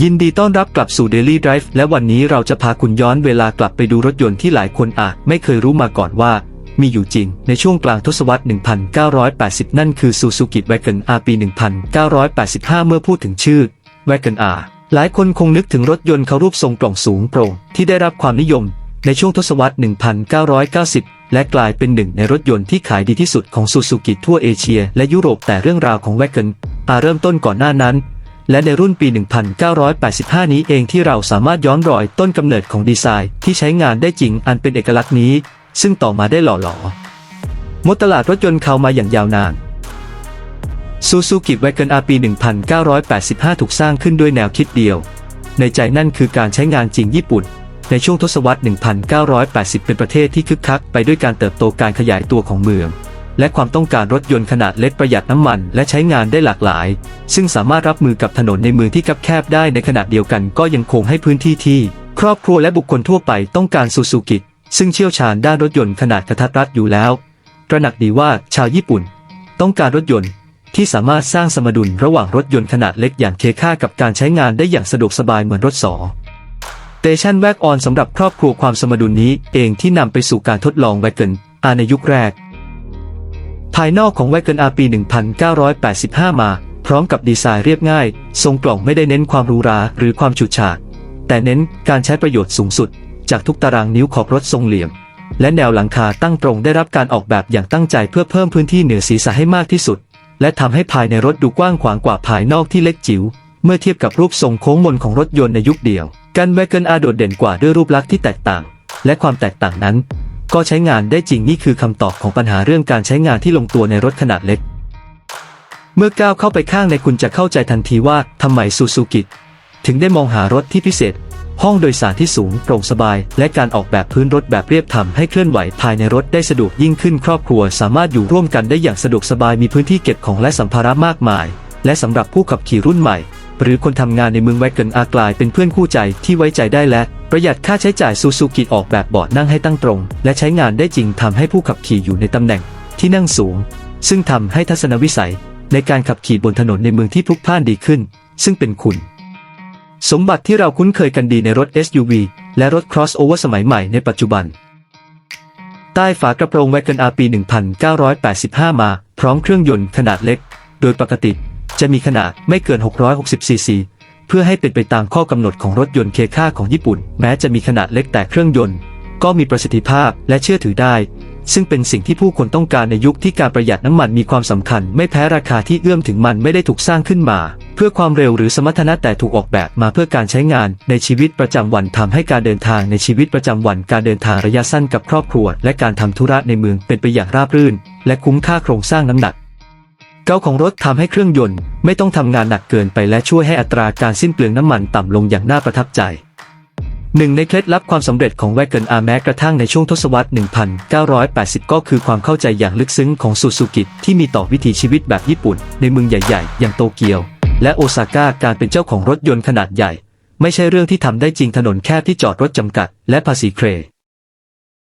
ยินดีต้อนรับกลับสู่ Daily Drive และวันนี้เราจะพาคุณย้อนเวลากลับไปดูรถยนต์ที่หลายคนอาจไม่เคยรู้มาก่อนว่า มีอยู่จริงในช่วงกลางทศวรรษ 1980 นั่นคือ Suzuki Wagon R ปี 1985 เมื่อพูดถึงชื่อ Wagon R หลายคนคงนึกถึงรถยนต์เขารูปทรงกล่องสูงโปร่งที่ได้รับความนิยมในช่วงทศวรรษ 1990 และกลายเป็นหนึ่งในรถยนต์ที่ขายดีที่สุดของซูซูกิทั่วเอเชีย และยุโรปแต่เรื่องราวของ Wagon R เริ่มต้นก่อนหน้านั้น และในรุ่นปี 1985 นี้เองที่เราสามารถย้อนรอยต้นกำเนิดของดีไซน์ที่ใช้งานได้จริงอันเป็นเอกลักษณ์นี้ ซึ่งต่อมาได้หล่อหลอมดตลาดรถยนต์เข้ามาอย่างยาวนาน Suzuki Wagon R ปี 1985 ถูกสร้างขึ้นด้วยแนวคิดเดียว ในใจนั่นคือการใช้งานจริงญี่ปุ่น ในช่วงทศวรรษ 1980 เป็นประเทศที่คึกคักไปด้วยการเติบโตการขยายตัวของเมือง และความต้องการรถยนต์ขนาดเล็กประหยัดน้ำมันและใช้งานได้หลากหลาย ซึ่งสามารถรับมือกับถนนในเมืองที่คับแคบได้ในขณะเดียวกันก็ยังคงให้พื้นที่ที่ ครอบครัวและบุคคลทั่วไปต้องการซูซูกิซึ่งเชี่ยวชาญด้านรถยนต์ขนาดกระทัดรัดอยู่แล้ว ตระหนักดีว่าชาวญี่ปุ่น ต้องการรถยนต์ที่สามารถสร้างสมดุลระหว่างรถยนต์ขนาดเล็กอย่างเคค่ากับการใช้งานได้อย่างสะดวกสบายเหมือนรถสอเตชันแวกออนสำหรับครอบครัวความสมดุลนี้เองที่นำไปสู่การทดลองแวกเกิลอาในยุคแรก ภายนอกของแวกเกิลอาปี 1985 มา พร้อมกับดีไซน์เรียบง่าย ทรงกล่องไม่ได้เน้นความหรูหราหรือความฉูดฉาด แต่เน้นการใช้ประโยชน์สูงสุด จากทุกตารางนิ้วขอบรถทรงเหลี่ยม และแนวหลังคาตั้งตรงได้รับการออกแบบอย่างตั้งใจเพื่อเพิ่มพื้นที่เหนือศีรษะให้มากที่สุด และทำให้ภายในรถดูกว้างขวางกว่าภายนอกที่เล็กจิ๋ว เมื่อเทียบกับรูปทรงโค้งมนของรถยนต์ในยุคเดียวกันแวกเกิลอาโดดเด่นกว่าด้วยรูปลักษณ์ที่แตกต่าง และความแตกต่างนั้น ก็ใช้งานได้จริงนี่คือคำตอบของปัญหาเรื่องการใช้งานที่ลงตัวในรถขนาดเล็ก เมื่อก้าวเข้าไปข้างในคุณจะเข้าใจทันทีว่าทำไมซูซูกิถึงได้มองหารถที่พิเศษ ห้องโดยสารที่สูงโปร่งสบาย และการออกแบบพื้นรถแบบเรียบทำให้เคลื่อนไหวภายในรถได้สะดวกยิ่งขึ้นครอบครัว สามารถอยู่ร่วมกันได้อย่างสะดวกสบายมีพื้นที่เก็บของและสัมภาระมากมาย และสำหรับผู้ขับขี่รุ่นใหม่ หรือคนทำงานในเมืองแวกเกิลอากลายเป็นเพื่อนคู่ใจที่ไว้ใจได้และ ประหยัดค่าใช้จ่ายซูซูกิออกแบบเบาะนั่งให้ตั้งตรง และใช้งานได้จริงทำให้ผู้ขับขี่อยู่ในตำแหน่งที่นั่งสูง ซึ่งทำให้ทัศนวิสัย ในการขับขี่บนถนนในเมืองที่พลุกพล่านดีขึ้น ซึ่งเป็นคุณ สมบัติที่เราคุ้นเคยกันดีในรถ SUV และรถ crossover สมัยใหม่ในปัจจุบัน ใต้ฝากระโปรง Wagon R ปี 1985 มา พร้อมเครื่องยนต์ขนาดเล็ก โดยปกติจะมีขนาดไม่เกิน 660 ซีซี พื่อให้เป็นไปตามข้อกำหนดของรถยนต์เคค่าของญี่ปุ่น แม้จะมีขนาดเล็กแต่เครื่องยนต์ ก็มีประสิทธิภาพและเชื่อถือได้ ซึ่งเป็นสิ่งที่ผู้คนต้องการในยุคที่การประหยัดน้ำมันมีความสำคัญ ไม่แพ้ราคาที่เอื้อมถึงมันไม่ได้ถูกสร้างขึ้นมา เพื่อความเร็วหรือสมรรถนะแต่ถูกออกแบบมาเพื่อการใช้งานในชีวิตประจำวันทำให้การเดินทางในชีวิตประจำวัน การเดินทางระยะสั้นกับครอบครัว และการทำธุระในเมืองเป็นไปอย่างราบรื่น และคุ้มค่าโครงสร้างน้ำหนัก เกาของรถทำให้เครื่องยนต์ไม่ต้องทำงานหนักเกินไปและช่วยให้อัตราการสิ้นเปลืองน้ำมันต่ำลงอย่างน่าประทับใจหนึ่งในเคล็ดลับความสำเร็จของแวกเกิลอาแม้กระทั่งในช่วงทศวรรษ 1980 ก็คือความเข้าใจอย่างลึกซึ้งของซูซูกิที่มีต่อวิถีชีวิตแบบญี่ปุ่น ในเมืองใหญ่ ๆ อย่างโตเกียว และโอซาก้าการเป็นเจ้าของรถยนต์ขนาดใหญ่ ไม่ใช่เรื่องที่ทำได้จริงถนนแคบที่จอดรถจำกัด และภาษีเคร